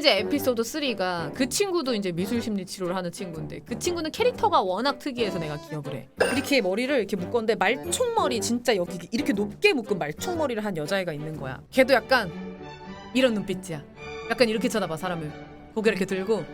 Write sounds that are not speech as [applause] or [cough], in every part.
이제 에피소드 3가 그 친구도 이제 미술 심리 치료를 하는 친구인데 그 친구는 캐릭터가 워낙 특이해서 내가 기억을 해. 이렇게 머리를 이렇게 묶었는데 말총머리 진짜 여기 이렇게 높게 묶은 말총머리를 한 여자애가 있는 거야. 걔도 약간 이런 눈빛이야. 약간 이렇게 쳐다봐 사람을. 고개 이렇게 들고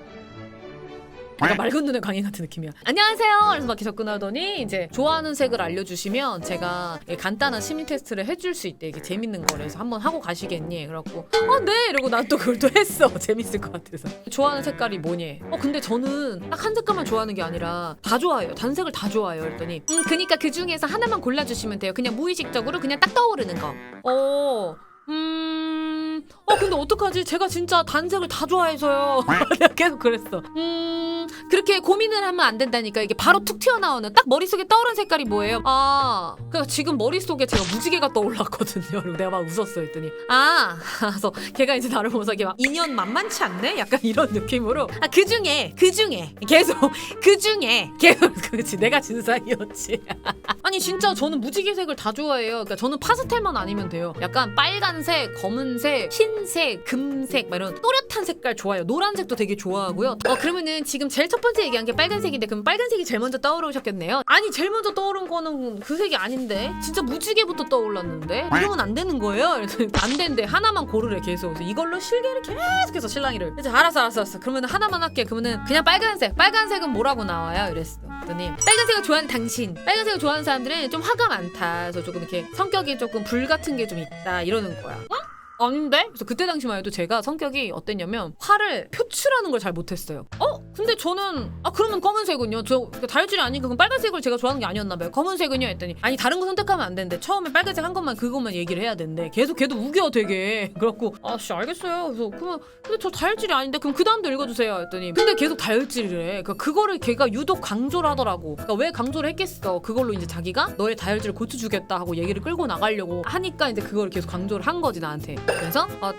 약간 맑은 눈의 광인 같은 느낌이야. 안녕하세요. 그래서 막 이렇게 접근하더니 이제 좋아하는 색을 알려주시면 제가 간단한 심리 테스트를 해줄 수 있대. 이게 재밌는 거래서 한번 하고 가시겠니? 그래갖고 어 네. 이러고 난 또 그걸 또 했어. [laughs] 재밌을 것 같아서. 좋아하는 색깔이 뭐니? 어 근데 저는 딱 한 색깔만 좋아하는 게 아니라 다 좋아해요. 단색을 다 좋아해요. 그랬더니 음 그니까 그 중에서 하나만 골라주시면 돼요. 그냥 무의식적으로 그냥 딱 떠오르는 거. 어. 음, 어, 근데 어떡하지? 제가 진짜 단색을 다 좋아해서요. [laughs] 계속 그랬어. 음, 그렇게 고민을 하면 안 된다니까. 이게 바로 툭 튀어나오는 딱 머릿속에 떠오른 색깔이 뭐예요? 아, 그니까 지금 머릿속에 제가 무지개가 떠올랐거든요. 그리고 내가 막 웃었어. 했더니, 아, 그래서 걔가 이제 나를 보면서 이게 막 인연 만만치 않네? 약간 이런 느낌으로. 아, 그 중에, 그 중에. 계속, 그 중에. 계속, [laughs] 그렇지. 내가 진사이었지. [laughs] 아니, 진짜 저는 무지개색을 다 좋아해요. 그러니까 저는 파스텔만 아니면 돼요. 약간 빨간색, 검은색, 흰색, 금색, 막 이런 또렷한 색깔 좋아해요. 노란색도 되게 좋아하고요. 어, 그러면은 지금 제일 첫 번째 얘기한 게 빨간색인데, 그럼 빨간색이 제일 먼저 떠오르셨겠네요? 아니, 제일 먼저 떠오른 거는 그 색이 아닌데? 진짜 무지개부터 떠올랐는데? 이러면 안 되는 거예요? [laughs] 안 된대. 하나만 고르래, 계속. 그래서 이걸로 실개를 계속해서 신랑이를. 그래서 알았어, 알았어, 알았어. 그러면 하나만 할게. 그러면은 그냥 빨간색. 빨간색은 뭐라고 나와요? 이랬어. 그랬더니 빨간색을 좋아하는 당신. 빨간색을 좋아하는 사람들은 좀 화가 많다. 그래서 조금 이렇게 성격이 조금 불 같은 게 좀 있다. 이러는 거야. 응? 아닌데? 그래서 그때 당시만 해도 제가 성격이 어땠냐면 화를 표출하는 걸 잘 못했어요. 어? 근데 저는 아 그러면 검은색은요? 저 그러니까 다혈질이 아니니까 그럼 빨간색을 제가 좋아하는 게 아니었나 봐요. 검은색은요? 했더니 아니 다른 거 선택하면 안 되는데 처음에 빨간색 한 것만 그것만 얘기를 해야 된대. 계속 걔도 우겨 되게. [laughs] 그래갖고 아씨 알겠어요. 그래서 그러면 근데 저 다혈질이 아닌데 그럼 그 다음도 읽어주세요. 했더니 근데 계속 다혈질이래. 그러니까 그거를 걔가 유독 강조를 하더라고. 그러니까 왜 강조를 했겠어? 그걸로 이제 자기가 너의 다혈질을 고쳐주겠다 하고 얘기를 끌고 나가려고 하니까 이제 그걸 계속 강조를 한 거지 나한테. 그래서 어,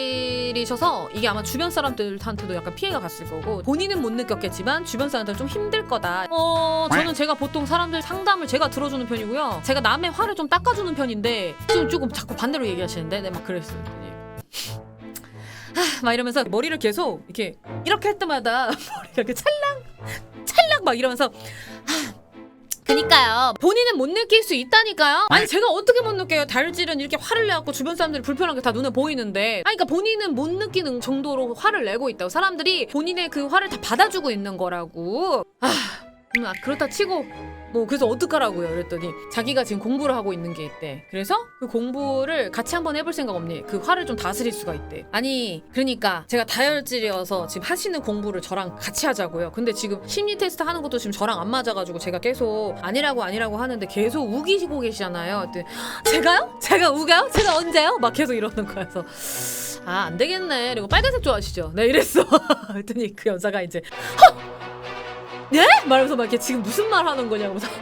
다혈질이셔서 이게 아마 주변 사람들한테도 약간 피해가 갔을 거고 본인은 못 느꼈겠지만 주변 사람들 좀 힘들 거다. 어 저는 제가 보통 사람들 상담을 제가 들어주는 편이고요. 제가 남의 화를 좀 닦아주는 편인데 지금 조금 자꾸 반대로 얘기하시는데 내가 막 그랬어요. 그랬더니 하, 막 이러면서 머리를 계속 이렇게 이렇게 할 때마다 [laughs] 머리가 이렇게 찰랑 찰랑 막 이러면서 하, 그니까요. 본인은 못 느낄 수 있다니까요. 아니 제가 어떻게 못 느껴요? 다혈질은 이렇게 화를 내갖고 주변 사람들이 불편한 게 다 눈에 보이는데. 아니 그러니까 본인은 못 느끼는 정도로 화를 내고 있다고. 사람들이 본인의 그 화를 다 받아주고 있는 거라고. 아, 음, 아 그렇다 치고 뭐 그래서 어떡하라고요? 그랬더니 자기가 지금 공부를 하고 있는 게 있대. 그래서 그 공부를 같이 한번 해볼 생각 없니? 그 화를 좀 다스릴 수가 있대. 아니 그러니까 제가 다혈질이어서 지금 하시는 공부를 저랑 같이 하자고요. 근데 지금 심리 테스트 하는 것도 지금 저랑 안 맞아가지고 제가 계속 아니라고 아니라고 하는데 계속 우기시고 계시잖아요. 그랬더니 제가요? 제가 우가요? 제가 언제요? 막 계속 이러는 거여서 아 안 되겠네. 그리고 빨간색 좋아하시죠? 네 이랬어. [laughs] 그랬더니 그 여자가 이제 예? 말하면서 막 이렇게 지금 무슨 말 하는 거냐고 그래서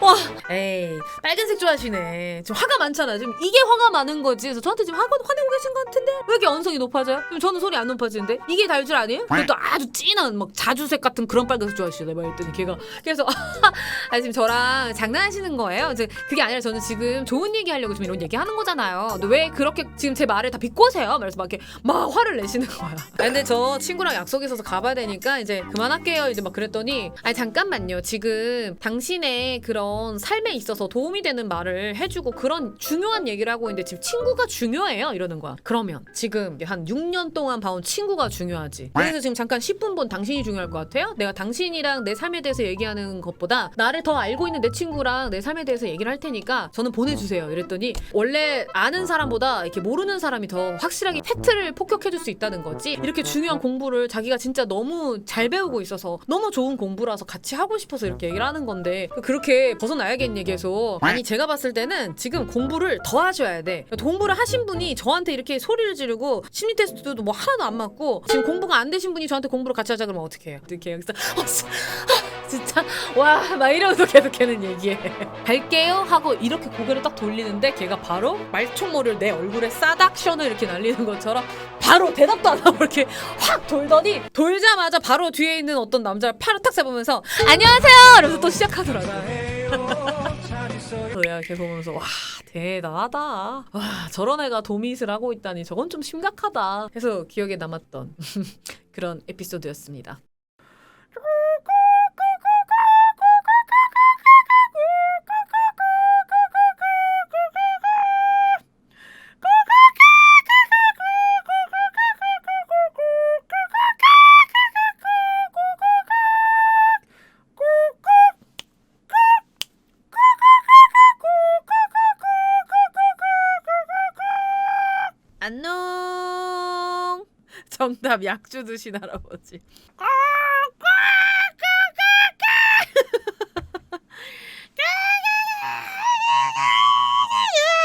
와 에이 빨간색 좋아하시네. 지금 화가 많잖아 지금 이게 화가 많은 거지. 그래서 저한테 지금 화가 화내고 계신 것 같은데? 왜 이렇게 언성이 높아져요? 지금 저는 소리 안 높아지는데? 이게 다혈질 아니에요? 그것도 아주 진한 막 자주색 같은 그런 빨간색 좋아하시네 막 이랬더니 걔가. 그래서 [laughs] 아 지금 저랑 장난하시는 거예요. 그게 아니라 저는 지금 좋은 얘기 하려고 지금 이런 얘기 하는 거잖아요. 왜 그렇게 지금 제 말을 다 비꼬세요? 그래서 막 이렇게 막 화를 내시는 거야. 아, 근데 저 친구랑 약속 있어서 가봐야 되니까 이제 그만할게요. 이제 막 그랬더니 아니 잠깐만요. 지금 당신의 그런 삶에 있어서 도움이 되는 말을 해주고 그런 중요한 얘기를 하고 있는데 지금 친구가 중요해요 이러는 거야. 그러면 지금 한 6년 동안 봐온 친구가 중요하지. 그래서 지금 잠깐 10분 본 당신이 중요할 것 같아요? 내가 당신이랑 내 삶에 대해서 얘기하는 것보다 나를 더 알고 있는 내 친구랑 내 삶에 대해서 얘기를 할 테니까 저는 보내주세요. 이랬더니 원래 아는 사람보다 이렇게 모르는 사람이 더 확실하게 팩트를 폭격해줄 수 있다는 거지. 이렇게 중요한 공부를 자기가 진짜 너무 잘 배우고 있어서 너무 좋은 공부라서 같이 하고 싶어서 이렇게 얘기를 하는 건데 그렇게 벗어나야겠 니 계속 아니 제가 봤을 때는 지금 공부를 더 하셔야 돼. 공부를 하신 분이 저한테 이렇게 소리를 지르고 심리 테스트도 뭐 하나도 안 맞고 지금 공부가 안 되신 분이 저한테 공부를 같이 하자 그러면 어떻게 해요? 이렇게 여기서 어, 씨, 아, 진짜? 와 막 이러면서 계속 걔는 얘기해. 갈게요 하고 이렇게 고개를 딱 돌리는데 걔가 바로 말총머리를 내 얼굴에 싸닥션을 이렇게 날리는 것처럼 바로 대답도 안 하고 이렇게 확 돌더니 돌자마자 바로 뒤에 있는 어떤 남자를 팔을 탁 잡으면서 안녕하세요! 이러면서 또 시작하더라고요 내가 계속 보면서 와 대단하다. 와 저런 애가 도밋을 하고 있다니 저건 좀 심각하다. 해서 기억에 남았던 [laughs] 그런 에피소드였습니다. 정답 약주 드신 할아버지.